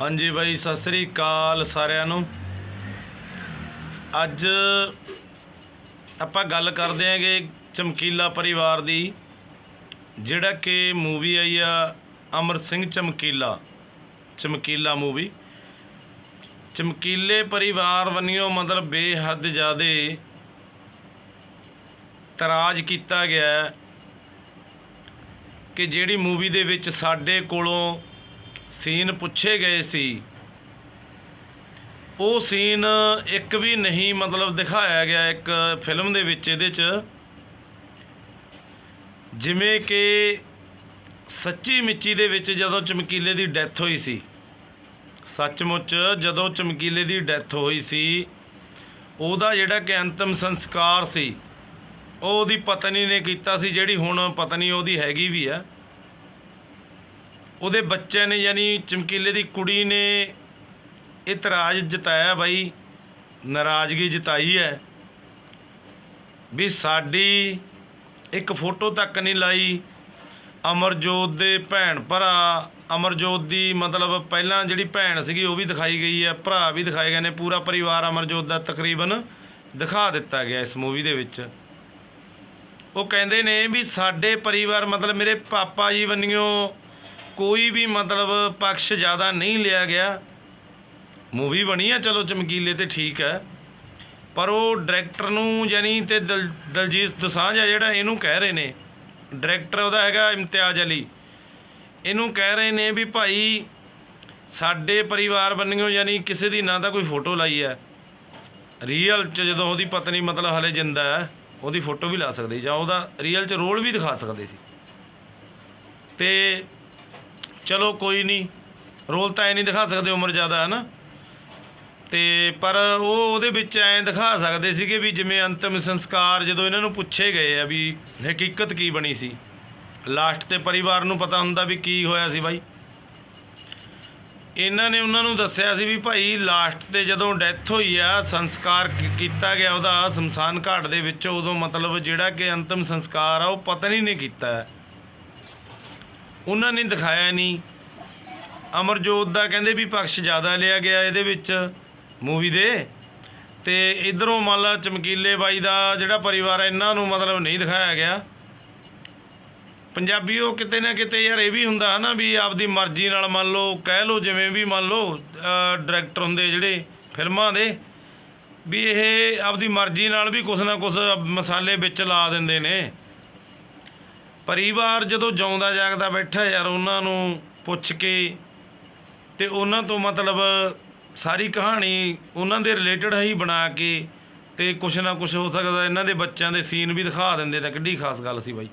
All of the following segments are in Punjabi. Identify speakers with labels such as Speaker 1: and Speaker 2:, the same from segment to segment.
Speaker 1: ਹਾਂਜੀ ਬਾਈ, ਸਤਿ ਸ੍ਰੀ ਅਕਾਲ ਸਾਰਿਆਂ ਨੂੰ। ਅੱਜ ਆਪਾਂ ਗੱਲ ਕਰਦੇ ਹਾਂਗੇ ਚਮਕੀਲਾ ਪਰਿਵਾਰ ਦੀ, ਜਿਹੜਾ ਕਿ ਮੂਵੀ ਆਈ ਆ ਅਮਰ ਸਿੰਘ ਚਮਕੀਲਾ ਚਮਕੀਲਾ ਮੂਵੀ। ਚਮਕੀਲੇ ਪਰਿਵਾਰ ਵੱਲੋਂ ਮਤਲਬ ਬੇਹੱਦ ਜ਼ਿਆਦੇ ਤਰਾਜ ਕੀਤਾ ਗਿਆ ਕਿ ਜਿਹੜੀ ਮੂਵੀ ਦੇ ਵਿੱਚ ਸਾਡੇ ਕੋਲੋਂ ਸੀਨ ਪੁੱਛੇ ਗਏ ਸੀ। ਉਹ ਸੀਨ ਇੱਕ ਵੀ ਨਹੀਂ ਮਤਲਬ ਦਿਖਾਇਆ ਗਿਆ ਇੱਕ ਫਿਲਮ ਦੇ ਵਿੱਚ ਇਹਦੇ 'ਚ। ਜਿਵੇਂ ਕਿ ਸੱਚੀ ਮਿੱਚੀ ਦੇ ਵਿੱਚ ਜਦੋਂ ਚਮਕੀਲੇ ਦੀ ਡੈਥ ਹੋਈ ਸੀ। ਸੱਚਮੁੱਚ ਜਦੋਂ ਚਮਕੀਲੇ ਦੀ ਡੈਥ ਹੋਈ ਸੀ, ਉਹਦਾ ਜਿਹੜਾ ਕਿ ਅੰਤਮ ਸੰਸਕਾਰ ਸੀ, ਉਹ ਉਹਦੀ ਪਤਨੀ ਨੇ ਕੀਤਾ ਸੀ, ਜਿਹੜੀ ਹੁਣ ਪਤਨੀ ਉਹਦੀ ਹੈਗੀ ਵੀ ਆ। ਉਹਦੇ ਬੱਚੇ ਨੇ ਯਾਨੀ ਚਮਕੀਲੇ ਦੀ ਕੁੜੀ ਨੇ ਇਤਰਾਜ਼ ਜਤਾਇਆ ਬਾਈ, ਨਾਰਾਜ਼ਗੀ ਜਤਾਈ ਹੈ ਵੀ ਸਾਡੀ ਇੱਕ ਫੋਟੋ ਤੱਕ ਨਹੀਂ ਲਾਈ। ਅਮਰਜੋਤ ਦੇ ਭੈਣ ਭਰਾ, ਅਮਰਜੋਤ ਦੀ ਮਤਲਬ ਪਹਿਲਾਂ ਜਿਹੜੀ ਭੈਣ ਸੀਗੀ ਉਹ ਵੀ ਦਿਖਾਈ ਗਈ ਹੈ, ਭਰਾ ਵੀ ਦਿਖਾਏ ਗਏ ਨੇ, ਪੂਰਾ ਪਰਿਵਾਰ ਅਮਰਜੋਤ ਦਾ ਤਕਰੀਬਨ ਦਿਖਾ ਦਿੱਤਾ ਗਿਆ ਇਸ ਮੂਵੀ ਦੇ ਵਿੱਚ। ਉਹ ਕਹਿੰਦੇ ਨੇ ਵੀ ਸਾਡੇ ਪਰਿਵਾਰ ਮਤਲਬ ਮੇਰੇ ਪਾਪਾ ਜੀ ਵੰਨਿਓ ਕੋਈ ਵੀ ਮਤਲਬ ਪਕਸ਼ ਜ਼ਿਆਦਾ ਨਹੀਂ ਲਿਆ ਗਿਆ। ਮੂਵੀ ਬਣੀ ਆ, ਚਲੋ ਚਮਕੀਲੇ ਤੇ ਠੀਕ ਹੈ ਪਰ ਉਹ ਡਾਇਰੈਕਟਰ ਨੂੰ ਯਾਨੀ ਤੇ ਦਲ- ਦਲਜੀਤ ਦੋਸਾਂਝ ਆ ਜਿਹੜਾ ਇਹਨੂੰ ਕਹਿ ਰਹੇ ਨੇ। ਡਾਇਰੈਕਟਰ ਉਹਦਾ ਹੈਗਾ ਇਮਤਿਆਜ਼ ਅਲੀ। ਇਹਨੂੰ ਕਹਿ ਰਹੇ ਨੇ ਵੀ ਭਾਈ ਸਾਡੇ ਪਰਿਵਾਰ ਵੱਲੋਂ ਯਾਨੀ ਕਿਸੇ ਦੀ ਨਾ ਤਾਂ ਕੋਈ ਫੋਟੋ ਲਾਈ ਹੈ ਰੀਅਲ ਚ ਜਦੋਂ ਉਹਦੀ ਪਤਨੀ ਮਤਲਬ ਹਲੇ ਜਿੰਦਾ ਹੈ ਉਹਦੀ ਫੋਟੋ ਵੀ ਲਾ ਸਕਦੇ ਜਾਂ ਉਹਦਾ ਰੀਅਲ ਚ ਰੋਲ ਵੀ ਦਿਖਾ ਸਕਦੇ ਸੀ। ਤੇ ਚਲੋ ਕੋਈ ਨਹੀਂ, ਰੋਲ ਤਾਂ ਐ ਨਹੀਂ ਦਿਖਾ ਸਕਦੇ ਉਮਰ ਜ਼ਿਆਦਾ ਹੈ ਨਾ ਤੇ ਪਰ ਉਹ ਉਹਦੇ ਵਿੱਚ ਐਂ ਦਿਖਾ ਸਕਦੇ ਸੀਗੇ ਵੀ ਜਿਵੇਂ ਅੰਤਮ ਸੰਸਕਾਰ ਜਦੋਂ ਇਹਨਾਂ ਨੂੰ ਪੁੱਛੇ ਗਏ ਆ ਵੀ ਹਕੀਕਤ ਕੀ ਬਣੀ ਸੀ, ਲਾਸਟ ਤੇ ਪਰਿਵਾਰ ਨੂੰ ਪਤਾ ਹੁੰਦਾ ਵੀ ਕੀ ਹੋਇਆ ਸੀ ਬਾਈ। ਇਹਨਾਂ ਨੇ ਉਹਨਾਂ ਨੂੰ ਦੱਸਿਆ ਸੀ ਵੀ ਭਾਈ ਲਾਸਟ ਤੇ ਜਦੋਂ ਡੈਥ ਹੋਈ ਆ, ਸੰਸਕਾਰ ਕੀਤਾ ਗਿਆ ਉਹਦਾ ਸ਼ਮਸ਼ਾਨ ਘਾਟ ਦੇ ਵਿੱਚ ਉਦੋਂ ਮਤਲਬ ਜਿਹੜਾ ਕਿ ਅੰਤਮ ਸੰਸਕਾਰ ਆ, ਉਹ ਪਤਨੀ ਨੇ ਕੀਤਾ। ਹੈ ਉਹਨਾਂ ਨੇ ਦਿਖਾਇਆ ਨਹੀਂ। ਅਮਰਜੋਤ ਦਾ ਕਹਿੰਦੇ ਵੀ ਪਕਸ਼ ਜ਼ਿਆਦਾ ਲਿਆ ਗਿਆ ਇਹਦੇ ਵਿੱਚ। ਮੂਵੀ ਦੇ। ਤੇ ਇਧਰੋਂ ਮੰਨ ਲਾ ਚਮਕੀਲੇ ਬਾਈ ਦਾ ਜਿਹੜਾ ਪਰਿਵਾਰ ਹੈ ਇਹਨਾਂ ਨੂੰ ਮਤਲਬ ਨਹੀਂ ਦਿਖਾਇਆ ਗਿਆ। ਪੰਜਾਬੀ ਉਹ ਕਿਤੇ ਨਾ ਕਿਤੇ ਯਾਰ ਇਹ ਵੀ ਹੁੰਦਾ ਹਨਾ ਵੀ ਆਪਦੀ ਮਰਜ਼ੀ ਨਾਲ ਮੰਨ ਲਓ, ਕਹਿ ਲਓ ਜਿਵੇਂ ਵੀ ਮੰਨ ਲਓ ਡਾਇਰੈਕਟਰ ਹੁੰਦੇ ਜਿਹੜੇ ਫਿਲਮਾਂ ਦੇ, ਵੀ ਇਹ ਆਪਦੀ ਮਰਜ਼ੀ ਨਾਲ ਵੀ ਕੁਛ ਨਾ ਕੁਛ ਮਸਾਲੇ ਵਿੱਚ ਲਾ ਦਿੰਦੇ ਨੇ। ਪਰਿਵਾਰ ਜਦੋਂ ਜਿਉਂਦਾ ਜਾਗਦਾ ਬੈਠਾ ਯਾਰ, ਉਹਨਾਂ ਨੂੰ ਪੁੱਛ ਕੇ ਤੇ ਉਹਨਾਂ ਤੋਂ ਮਤਲਬ ਸਾਰੀ ਕਹਾਣੀ ਉਹਨਾਂ ਦੇ ਰਿਲੇਟਡ ਹੀ ਬਣਾ ਕੇ ਤੇ ਕੁਛ ਨਾ ਕੁਛ ਹੋ ਸਕਦਾ, ਇਹਨਾਂ ਦੇ ਬੱਚਿਆਂ ਦੇ ਸੀਨ ਵੀ ਦਿਖਾ ਦਿੰਦੇ ਤਾਂ ਕਿੱਡੀ ਖਾਸ ਗੱਲ ਸੀ ਬਾਈ।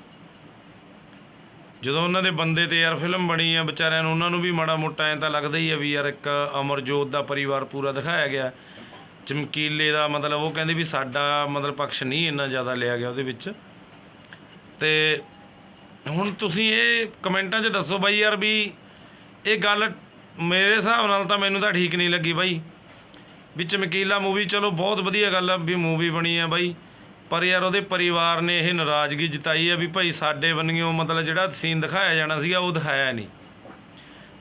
Speaker 1: ਜਦੋਂ ਉਹਨਾਂ ਦੇ ਬੰਦੇ ਤੇ ਯਾਰ ਫਿਲਮ ਬਣੀ ਆ, ਵਿਚਾਰਿਆਂ ਨੂੰ ਉਹਨਾਂ ਨੂੰ ਵੀ ਮਾੜਾ ਮੋਟਾ ਐਂ ਤਾਂ ਲੱਗਦਾ ਹੀ ਆ ਵੀ ਯਾਰ ਇੱਕ ਅਮਰਜੋਤ ਦਾ ਪਰਿਵਾਰ ਪੂਰਾ ਦਿਖਾਇਆ ਗਿਆ। ਚਮਕੀਲੇ ਦਾ ਮਤਲਬ ਉਹ ਕਹਿੰਦੇ ਵੀ ਸਾਡਾ ਮਤਲਬ ਪਕਸ਼ ਨਹੀਂ ਇੰਨਾ ਜ਼ਿਆਦਾ ਲਿਆ ਗਿਆ ਉਹਦੇ ਵਿੱਚ। ਤੇ ਹੁਣ ਤੁਸੀਂ ਇਹ ਕਮੈਂਟਾਂ 'ਚ ਦੱਸੋ ਬਾਈ ਯਾਰ ਵੀ ਇਹ ਗੱਲ ਮੇਰੇ ਹਿਸਾਬ ਨਾਲ ਤਾਂ ਮੈਨੂੰ ਤਾਂ ਠੀਕ ਨਹੀਂ ਲੱਗੀ ਬਾਈ। ਵੀ ਚਮਕੀਲਾ ਮੂਵੀ, ਚਲੋ ਬਹੁਤ ਵਧੀਆ ਗੱਲ ਆ ਵੀ ਮੂਵੀ ਬਣੀ ਆ ਬਾਈ। ਪਰ ਯਾਰ ਉਹਦੇ ਪਰਿਵਾਰ ਨੇ ਇਹ ਨਾਰਾਜ਼ਗੀ ਜਤਾਈ ਆ ਵੀ ਭਾਈ ਸਾਡੇ ਵੰਨਿਓ ਮਤਲਬ ਜਿਹੜਾ ਸੀਨ ਦਿਖਾਇਆ ਜਾਣਾ ਸੀਗਾ ਉਹ ਦਿਖਾਇਆ ਨਹੀਂ।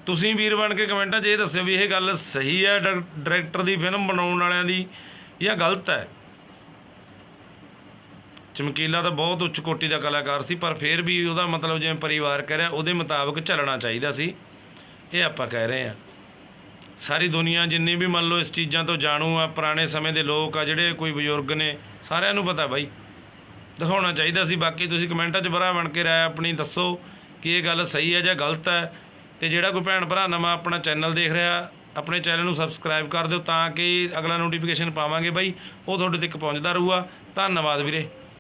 Speaker 1: ਤੁਸੀਂ ਵੀਰ ਬਣ ਕੇ ਕਮੈਂਟਾਂ 'ਚ ਇਹ ਦੱਸਿਓ ਵੀ ਇਹ ਗੱਲ ਸਹੀ ਹੈ ਡਾਇਰੈਕਟਰ ਦੀ ਫਿਲਮ ਬਣਾਉਣ ਵਾਲਿਆਂ ਦੀ ਜਾਂ ਗਲਤ ਹੈ? ਚਮਕੀਲਾ ਤਾਂ ਬਹੁਤ ਉੱਚ ਕੋਟੀ ਦਾ ਕਲਾਕਾਰ ਸੀ, ਪਰ ਫਿਰ ਵੀ ਉਹਦਾ ਮਤਲਬ ਜਿਵੇਂ ਪਰਿਵਾਰ ਕਹਿ ਰਿਹਾ, ਉਹਦੇ ਮੁਤਾਬਕ ਚੱਲਣਾ ਚਾਹੀਦਾ ਸੀ। ਇਹ ਆਪਾਂ ਕਹਿ ਰਹੇ ਆ ਸਾਰੀ ਦੁਨੀਆ ਜਿੰਨੀ ਵੀ ਮੰਨ ਲਓ ਇਸ ਚੀਜ਼ਾਂ ਤੋਂ ਜਾਣੂ ਆ, ਪੁਰਾਣੇ ਸਮੇਂ ਦੇ ਲੋਕ ਆ, ਜਿਹੜੇ ਕੋਈ ਬਜ਼ੁਰਗ ਨੇ, ਸਾਰਿਆਂ ਨੂੰ ਪਤਾ ਬਾਈ। ਦਿਖਾਉਣਾ ਚਾਹੀਦਾ ਸੀ, ਬਾਕੀ ਤੁਸੀਂ ਕਮੈਂਟਾਂ 'ਚ ਬਰਾ ਬਣ ਕੇ ਰਾਏ ਆਪਣੀ ਦੱਸੋ ਕਿ ਇਹ ਗੱਲ ਸਹੀ ਹੈ ਜਾਂ ਗਲਤ ਹੈ। ਤੇ ਜਿਹੜਾ ਕੋਈ ਭੈਣ ਭਰਾ ਨਵਾਂ ਆਪਣਾ ਚੈਨਲ ਦੇਖ ਰਿਹਾ, ਆਪਣੇ ਚੈਨਲ ਨੂੰ ਸਬਸਕ੍ਰਾਈਬ ਕਰ ਦਿਓ ਤਾਂ ਕਿ ਅਗਲਾ ਨੋਟੀਫਿਕੇਸ਼ਨ ਪਾਵਾਂਗੇ ਬਾਈ। ਉਹ ਤੁਹਾਡੇ ਤੱਕ ਪਹੁੰਚਦਾ ਰਹੂਗਾ। ਧੰਨਵਾਦ ਵੀਰੇ।